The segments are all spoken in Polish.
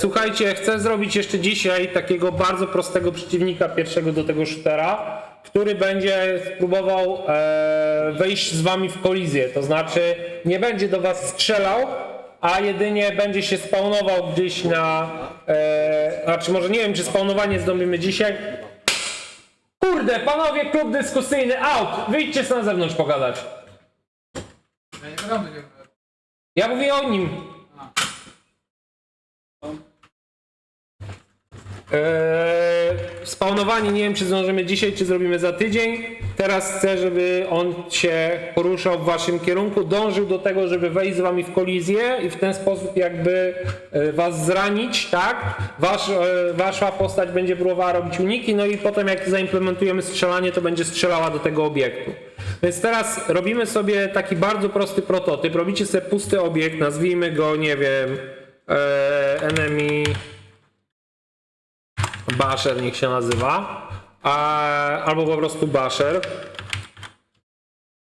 słuchajcie, chcę zrobić jeszcze dzisiaj takiego bardzo prostego przeciwnika pierwszego do tego shootera, który będzie próbował e, wejść z wami w kolizję. To znaczy nie będzie do was strzelał, a jedynie będzie się spawnował gdzieś na. E, znaczy może nie wiem, czy spawnowanie zrobimy dzisiaj. Kurde, panowie, klub dyskusyjny out! Wyjdźcie na zewnątrz pogadać. Ja mówię o nim. Eee, spawnowanie nie wiem, czy zdążymy dzisiaj, czy zrobimy za tydzień. Teraz chcę, żeby on się poruszał w waszym kierunku, dążył do tego, żeby wejść z wami w kolizję i w ten sposób jakby e, was zranić, tak? Wasz, e, wasza postać będzie próbowała robić uniki, no i potem jak zaimplementujemy strzelanie, to będzie strzelała do tego obiektu. Więc teraz robimy sobie taki bardzo prosty prototyp. Robicie sobie pusty obiekt, nazwijmy go, nie wiem, e, enemy basher niech się nazywa, albo po prostu basher.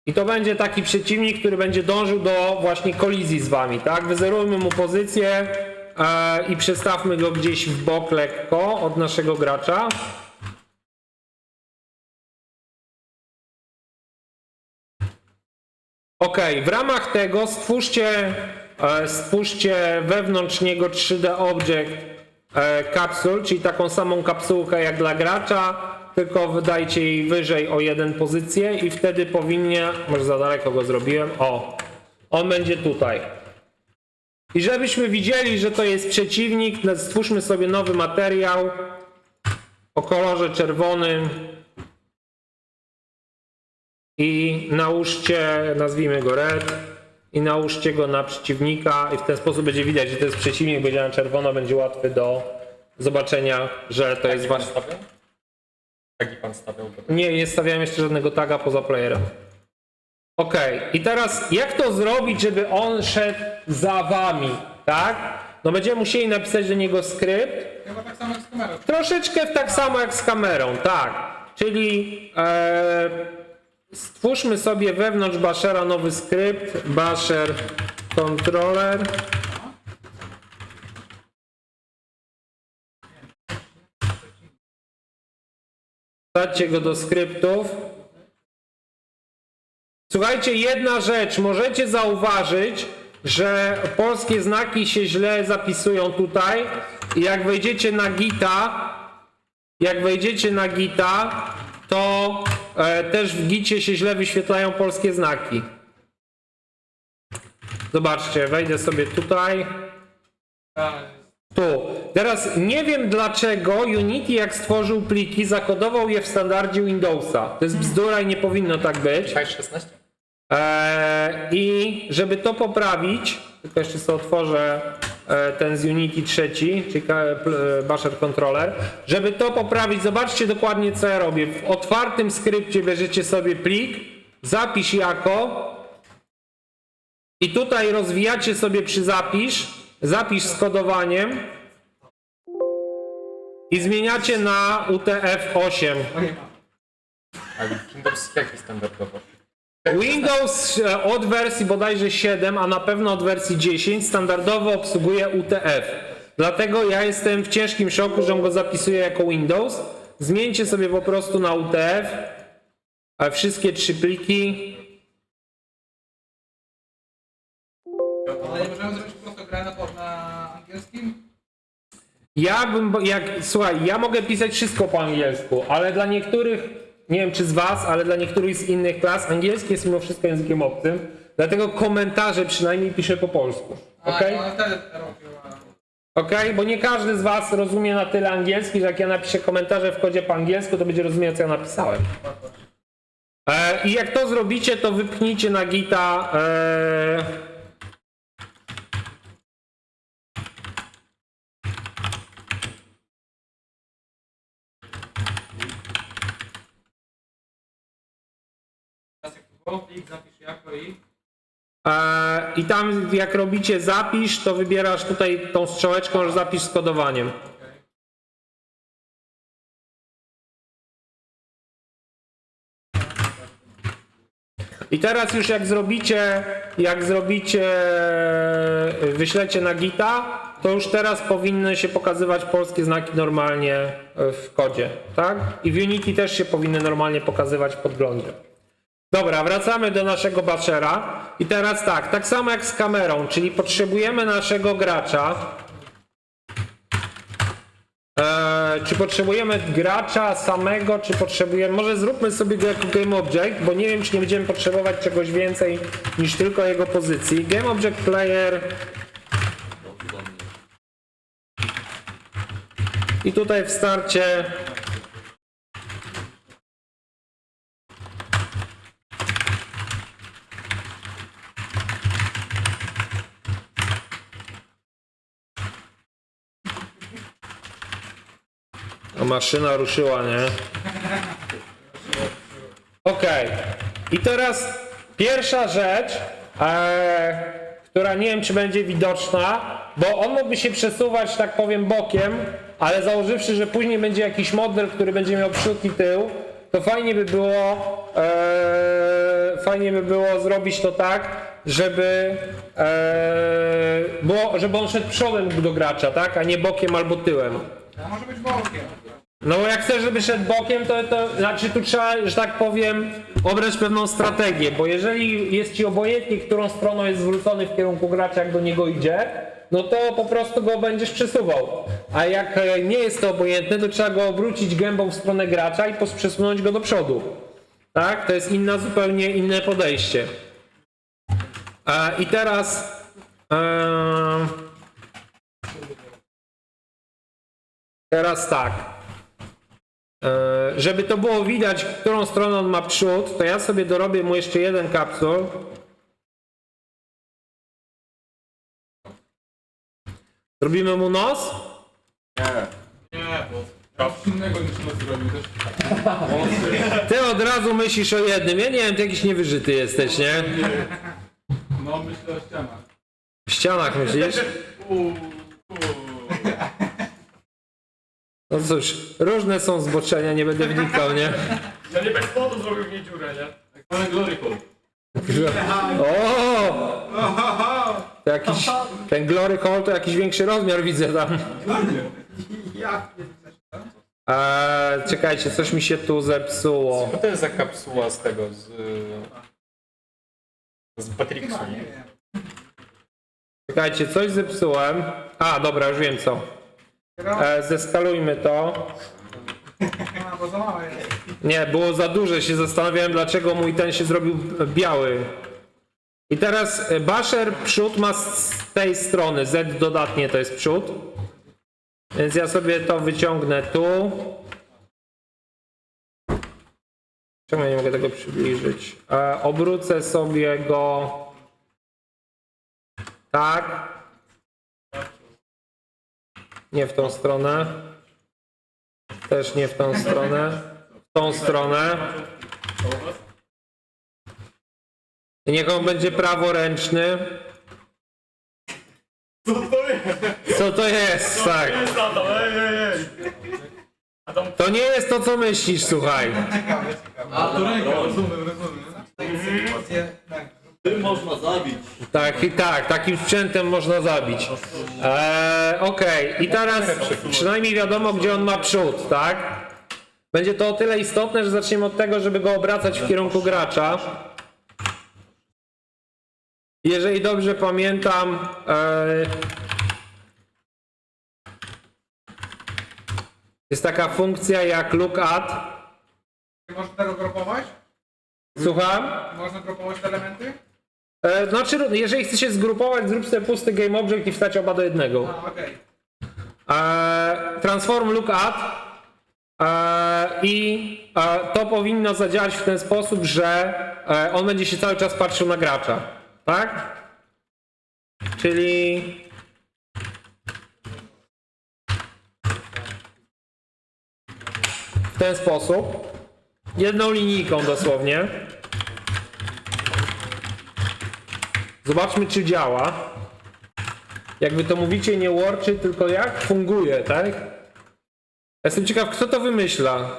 I to będzie taki przeciwnik, który będzie dążył do właśnie kolizji z wami, tak? Wyzerujmy mu pozycję e, i przestawmy go gdzieś w bok lekko od naszego gracza. Ok, w ramach tego stwórzcie, e, stwórzcie wewnątrz niego 3D Object e, kapsul, czyli taką samą kapsułkę jak dla gracza, tylko wydajcie jej wyżej o jeden pozycję i wtedy powinien, może za daleko go zrobiłem, o, on będzie tutaj. I żebyśmy widzieli, że to jest przeciwnik, stwórzmy sobie nowy materiał o kolorze czerwonym i nałóżcie, nazwijmy go red i nałóżcie go na przeciwnika i w ten sposób będzie widać, że to jest przeciwnik, będzie na czerwono, będzie łatwy do zobaczenia, że to jest wasz... stawiał? Jaki pan stawiał? Nie, nie stawiałem jeszcze żadnego taga poza playerem. Okej, i teraz jak to zrobić, żeby on szedł za wami, tak? No będziemy musieli napisać do niego skrypt, Chyba tak samo jak z kamerą. Troszeczkę tak samo jak z kamerą, tak. Czyli e, stwórzmy sobie wewnątrz Bashera nowy skrypt, Basher controller. Dajcie go do skryptów. Słuchajcie, jedna rzecz, możecie zauważyć, że polskie znaki się źle zapisują tutaj. I jak wejdziecie na Gita, jak wejdziecie na Gita, to e, też w Gicie się źle wyświetlają polskie znaki. Zobaczcie, wejdę sobie tutaj. Tu. Teraz nie wiem dlaczego Unity jak stworzył pliki, zakodował je w standardzie Windowsa. To jest bzdura i nie powinno tak być. High 16? Eee, I żeby to poprawić, tylko jeszcze sobie otworzę e, ten z Unity trzeci, czyli e, Basher Controller. Żeby to poprawić, zobaczcie dokładnie co ja robię. W otwartym skrypcie bierzecie sobie plik, zapisz jako i tutaj rozwijacie sobie przy zapisz, zapisz z kodowaniem i zmieniacie na UTF-8. A Windows jaki standardowo? Windows e, od wersji bodajże 7, a na pewno od wersji 10 standardowo obsługuje UTF. Dlatego ja jestem w ciężkim szoku, że on go zapisuje jako Windows. Zmieńcie sobie po prostu na UTF e, wszystkie trzy pliki. Ale nie możemy zrobić po prostu grę na, na angielskim? Ja bym, bo- jak, słuchaj, ja mogę pisać wszystko po angielsku, ale dla niektórych, nie wiem czy z was, ale dla niektórych z innych klas angielski jest mimo wszystko językiem obcym. Dlatego komentarze przynajmniej piszę po polsku. A, Okej? no. Okej, bo nie każdy z Was rozumie na tyle angielski, że jak ja napiszę komentarze w kodzie po angielsku, to będzie rozumiał, co ja napisałem. E, I jak to zrobicie, to wypchnijcie na gita. E, Plik zapisz jako i... e, I tam, jak robicie zapisz, to wybierasz tutaj tą strzałeczką, że zapisz z kodowaniem. I teraz już jak zrobicie, jak zrobicie, wyślecie na gita, to już teraz powinny się pokazywać polskie znaki normalnie w kodzie, tak? I w Unity też się powinny normalnie pokazywać w podglądzie. Dobra, wracamy do naszego bashera. I teraz tak, tak samo jak z kamerą, czyli potrzebujemy naszego gracza. Eee, czy potrzebujemy gracza samego, czy potrzebujemy. Może zróbmy sobie go jako Game Object, bo nie wiem, czy nie będziemy potrzebować czegoś więcej niż tylko jego pozycji. Game Object Player. I tutaj w starcie maszyna ruszyła, nie? Okej. I teraz pierwsza rzecz, e, która nie wiem, czy będzie widoczna, bo on mógłby się przesuwać, tak powiem, bokiem, ale założywszy, że później będzie jakiś model, który będzie miał przód i tył, to fajnie by było, e, fajnie by było zrobić to tak, żeby, e, było, żeby on szedł przodem do gracza, tak, a nie bokiem albo tyłem. A może być bokiem. No bo jak chcesz, żeby szedł bokiem, to, to znaczy tu trzeba, że tak powiem, obrać pewną strategię, bo jeżeli jest ci obojętnie, którą stroną jest zwrócony w kierunku gracza, jak do niego idzie, no to po prostu go będziesz przesuwał. A jak e, nie jest to obojętne, to trzeba go obrócić gębą w stronę gracza i przesunąć go do przodu. Tak? To jest inna, zupełnie inne podejście. E, I teraz... em, teraz tak. E, Żeby to było widać, w którą stronę on ma przód, to ja sobie dorobię mu jeszcze jeden kapsul. Zrobimy mu nos? Nie, bo coś innego niż on zrobił też. Ty od razu myślisz o jednym. Ja nie wiem, ty jakiś niewyżyty jesteś, nie? No myślę o ścianach. W ścianach myślisz? No cóż, różne są zboczenia, nie będę wnikał, nie? Ja nie bez powodu zrobił mnie dziurę, nie? Ale glory hole. O! To jakiś, ten Glory Hall to jakiś większy rozmiar widzę tam. Eee, czekajcie, coś mi się tu zepsuło. Co to jest za kapsuła z tego, z... Z Matrixa, nie? Czekajcie, coś zepsułem. A, dobra, już wiem co. E, zeskalujmy to. Nie, było za duże, się zastanawiałem dlaczego mój ten się zrobił biały. I teraz e, Basher przód ma z tej strony, Z dodatnie to jest przód. Więc ja sobie to wyciągnę tu. Czemu ja nie mogę tego przybliżyć? E, obrócę sobie go tak. Nie w tą stronę. Też nie w tą stronę. W tą stronę. Niech on będzie praworęczny. Co to jest? Co to jest? Tak. To nie jest to, co myślisz, słuchaj. A to ręka, rozumiem, rozumiem. Tak. Tym można zabić. Tak, i tak, takim sprzętem można zabić. Eee, Okej, i teraz przynajmniej wiadomo, gdzie on ma przód, tak? Będzie to o tyle istotne, że zaczniemy od tego, żeby go obracać w kierunku gracza. Jeżeli dobrze pamiętam, eee, jest taka funkcja jak look at. Można tego grupować? Słucham? Można grupować te elementy? E, znaczy, jeżeli chcesz się zgrupować, zrób sobie pusty game object i wstać oba do jednego. A, okej. E, transform look at e, i e, to powinno zadziałać w ten sposób, że e, on będzie się cały czas patrzył na gracza. Tak? Czyli w ten sposób. Jedną linijką dosłownie. Zobaczmy, czy działa. Jak wy to mówicie, nie worczy, tylko jak funguje, tak? Jestem ciekaw, kto to wymyśla.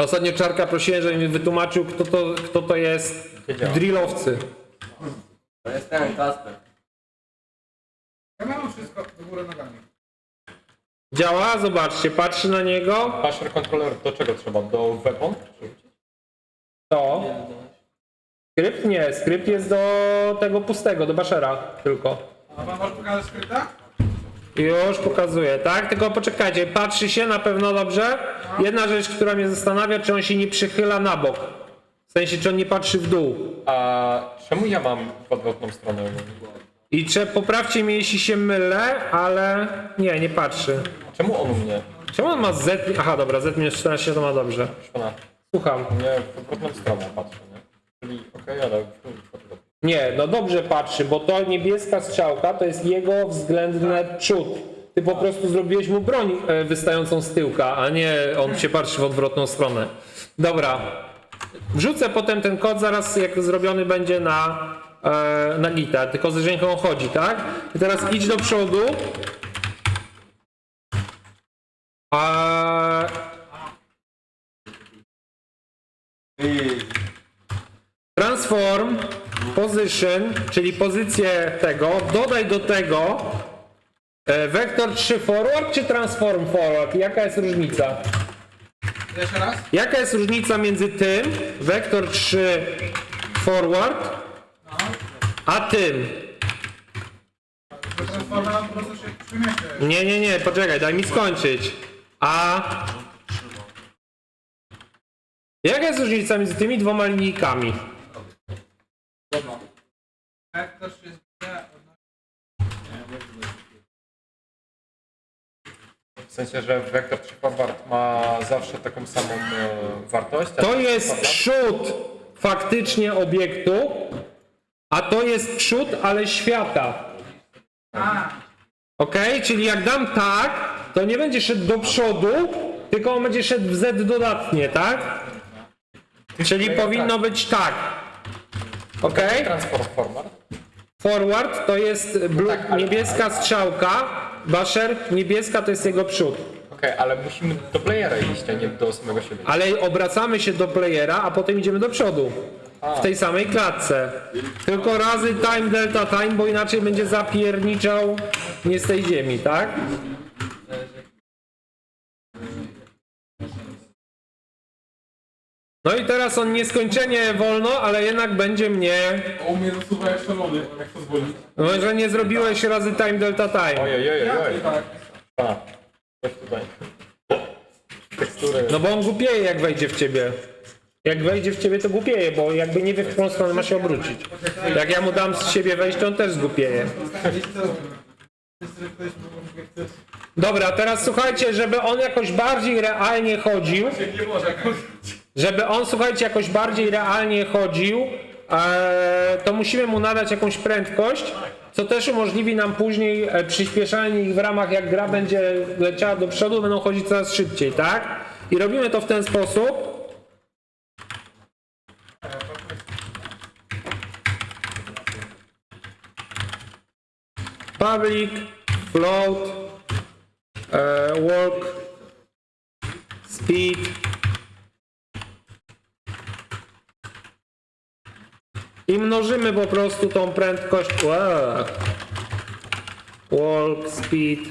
Ostatnio Czarka prosiłem, żeby mi wytłumaczył, kto to, kto to jest Wiedziałem. drillowcy. To jest ten Kasper. Ja mam wszystko do góry nogami. Działa? Zobaczcie, patrzy na niego. Pasher controller do czego trzeba? Do weapon? To. Skrypt? Nie, skrypt jest do tego pustego, do baszera tylko. A pan może pokazać skrypta? Już pokazuję, tak? Tylko poczekajcie, patrzy się na pewno dobrze. Jedna rzecz, która mnie zastanawia, czy on się nie przychyla na bok. W sensie, czy on nie patrzy w dół. A czemu ja mam w odwrotną stronę? I czy poprawcie mnie, jeśli się mylę, ale nie, nie patrzy. Czemu on u mnie? Czemu on ma Z? Aha, dobra, Z minus 14 to ma dobrze. Słucham. Nie, w odwrotną stronę patrzę? Czyli okej, ale. Nie, no dobrze patrzy, bo to niebieska strzałka to jest jego względny przód. Ty po prostu zrobiłeś mu broń e, wystającą z tyłka, a nie on się patrzy w odwrotną stronę. Dobra. Wrzucę potem ten kod zaraz jak zrobiony będzie na, e, na gita, tylko z ręką chodzi, tak? I teraz idź do przodu. A... Transform position, czyli pozycję tego, dodaj do tego e, vektor 3 forward czy transform forward? Jaka jest różnica? Jeszcze raz? Jaka jest różnica między tym, vektor 3 forward, a tym? Nie, nie, nie, poczekaj, daj mi skończyć. A jaka jest różnica między tymi dwoma linijkami? Jak też się zmienia, W sensie, że vector 3 forward ma zawsze taką samą e, wartość? a To ten jest przód faktycznie obiektu, a to jest przód, ale świata. Ok? Czyli jak dam tak, to nie będzie szedł do przodu, tylko on będzie szedł w Z dodatnie, tak? Czyli powinno być tak. Ok? Transform forward? Forward to jest blue, niebieska strzałka, basher niebieska to jest jego przód. Okej, ale musimy do playera iść, a nie do samego siebie. Ale obracamy się do playera, a potem idziemy do przodu. W tej samej klatce. Tylko razy time delta time, bo inaczej będzie zapierniczał nie z tej ziemi, tak? No i teraz on nieskończenie wolno, ale jednak będzie mnie. U mnie zasuwa jeszcze lody, jak to zwolnić. Może nie zrobiłeś razy time delta time. Ojej, ojej, ojej. Tak. A, coś tutaj. Tekstury. No bo on głupieje jak wejdzie w ciebie. Jak wejdzie w ciebie to głupieje, bo jakby nie wie w którą stronę ma się obrócić. Jak ja mu dam z siebie wejść, to on też zgłupieje. Dobra, teraz słuchajcie, żeby on jakoś bardziej realnie chodził, Nie może jakoś. Żeby on, słuchajcie, jakoś bardziej realnie chodził, e, to musimy mu nadać jakąś prędkość, co też umożliwi nam później e, przyspieszanie ich w ramach, jak gra będzie leciała do przodu, będą chodzić coraz szybciej, tak? I robimy to w ten sposób. Public, float, e, walk, speed, I mnożymy po prostu tą prędkość. Wow. Walk speed.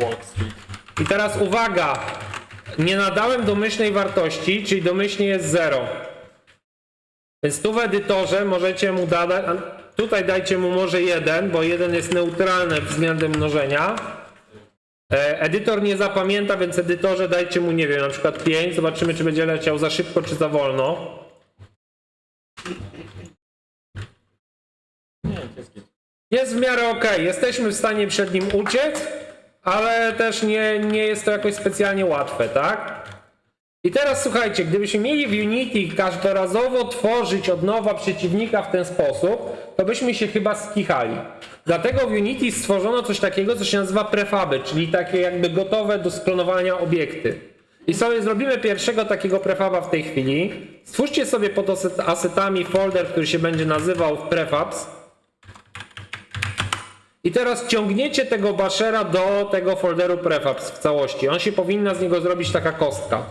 Walk speed. I teraz uwaga. Nie nadałem domyślnej wartości, czyli domyślnie jest 0. Więc tu w edytorze możecie mu dać. Tutaj dajcie mu może 1, bo 1 jest neutralny względem mnożenia. E, Edytor nie zapamięta, więc edytorze dajcie mu, nie wiem, na przykład 5. Zobaczymy, czy będzie leciał za szybko, czy za wolno. Jest w miarę ok, jesteśmy w stanie przed nim uciec, ale też nie, nie jest to jakoś specjalnie łatwe, tak? I teraz słuchajcie, gdybyśmy mieli w Unity każdorazowo tworzyć od nowa przeciwnika w ten sposób, to byśmy się chyba skichali. Dlatego w Unity stworzono coś takiego, co się nazywa prefaby, czyli takie jakby gotowe do sklonowania obiekty. I sobie zrobimy pierwszego takiego prefaba w tej chwili. Stwórzcie sobie pod aset- asetami folder, który się będzie nazywał prefabs. I teraz ciągniecie tego bashera do tego folderu prefabs w całości. On się powinna z niego zrobić taka kostka.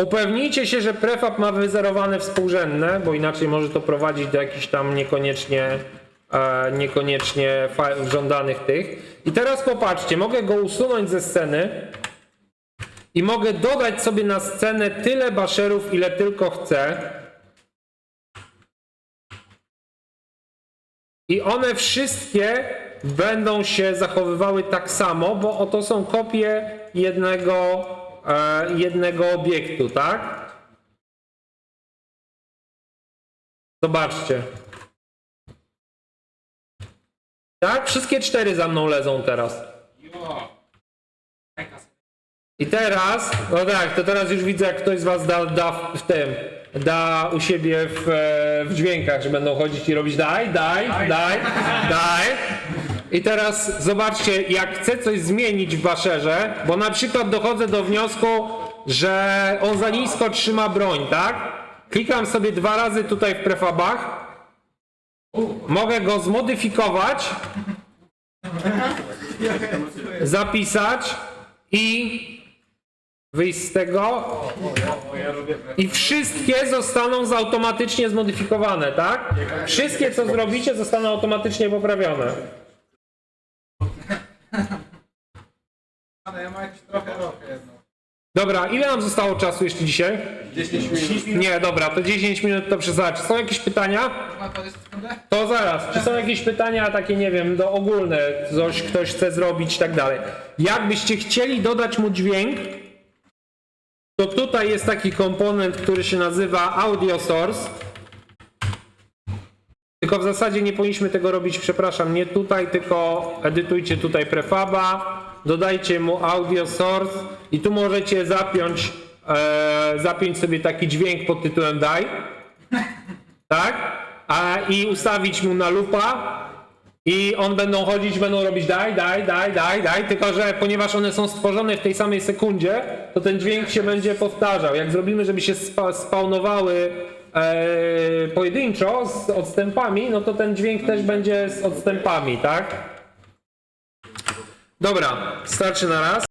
Upewnijcie się, że prefab ma wyzerowane współrzędne, bo inaczej może to prowadzić do jakichś tam niekoniecznie, niekoniecznie fa- żądanych tych. I teraz popatrzcie, mogę go usunąć ze sceny i mogę dodać sobie na scenę tyle baszerów, ile tylko chcę. I one wszystkie będą się zachowywały tak samo, bo oto są kopie jednego, e, jednego obiektu, tak? Zobaczcie. Tak? Wszystkie cztery za mną lezą teraz. I teraz, no tak, to teraz już widzę, jak ktoś z was da, da w, w tym, da u siebie w, e, w dźwiękach, że będą chodzić i robić daj, daj, daj, daj. I teraz zobaczcie, jak chcę coś zmienić w Baszerze, bo na przykład dochodzę do wniosku, że on za nisko trzyma broń, tak? Klikam sobie dwa razy tutaj w prefabach, mogę go zmodyfikować, zapisać i wyjść z tego i wszystkie zostaną automatycznie zmodyfikowane, tak? Wszystkie co zrobicie zostaną automatycznie poprawione. Ale ja mam trochę. Dobra, ile nam zostało czasu jeszcze dzisiaj? 10 minut. Nie, dobra, to 10 minut to przesadź. Są jakieś pytania? Ma 20 sekundę? To zaraz. Czy są jakieś pytania takie, nie wiem, do ogólne, coś ktoś chce zrobić i tak dalej. Jakbyście chcieli dodać mu dźwięk, to tutaj jest taki komponent, który się nazywa Audio Source. Tylko w zasadzie nie powinniśmy tego robić, przepraszam, nie tutaj, tylko edytujcie tutaj prefaba, dodajcie mu audio source i tu możecie zapiąć, e, zapiąć sobie taki dźwięk pod tytułem daj, tak? A i ustawić mu na lupa i on będą chodzić, będą robić daj, daj, daj, daj, daj, tylko że ponieważ one są stworzone w tej samej sekundzie, to ten dźwięk się będzie powtarzał. Jak zrobimy, żeby się spa spawnowały e, pojedynczo z odstępami, no to ten dźwięk też będzie z odstępami, tak? Dobra, starczy na raz.